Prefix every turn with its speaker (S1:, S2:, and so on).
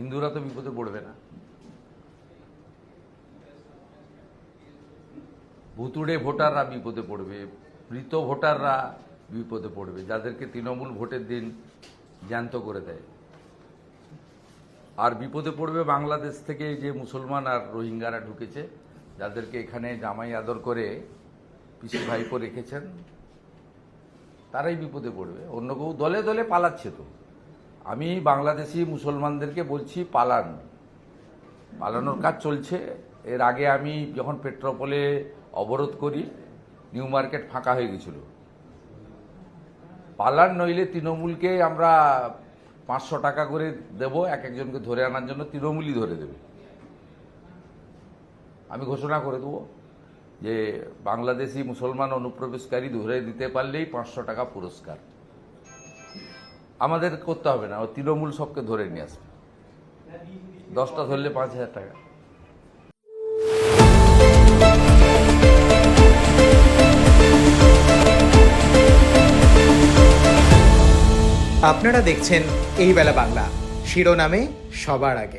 S1: হিন্দুরা তো বিপদে পড়বে না। ভুতুড়ে ভোটাররা বিপদে পড়বে, মৃত ভোটাররা বিপদে পড়বে, যাদেরকে তৃণমূল ভোটের দিন জ্যান্ত করে দেয়। আর বিপদে পড়বে বাংলাদেশ থেকে যে মুসলমান আর রোহিঙ্গারা ঢুকেছে, যাদেরকে এখানে জামাই আদর করে পিসি ভাইপো রেখেছেন, তারাই বিপদে পড়বে। অন্য কেউ দলে দলে পালাচ্ছে তো। আমি বাংলাদেশি মুসলমানদেরকে বলছি পালান। পালানোর কাজ চলছে। এর আগে আমি যখন পেট্রোপোলে অবরোধ করি, নিউ মার্কেট ফাঁকা হয়ে গেছিল। পালান নইলে তৃণমূলকে আমরা পাঁচশো টাকা করে দেব, এক একজনকে ধরে আনার জন্য তৃণমূলই ধরে দেবে। আমি ঘোষণা করে দেবো যে বাংলাদেশি মুসলমান অনুপ্রবেশকারী ধরে দিতে পারলেই পাঁচশো টাকা পুরস্কার। আমাদের করতে হবে না, ও তৃণমূল সবকে ধরে নিয়ে আসবে। দশটা ধরলে পাঁচ হাজার টাকা।
S2: আপনারা দেখছেন এই বেলা বাংলা। শিরোনামে সবার আগে।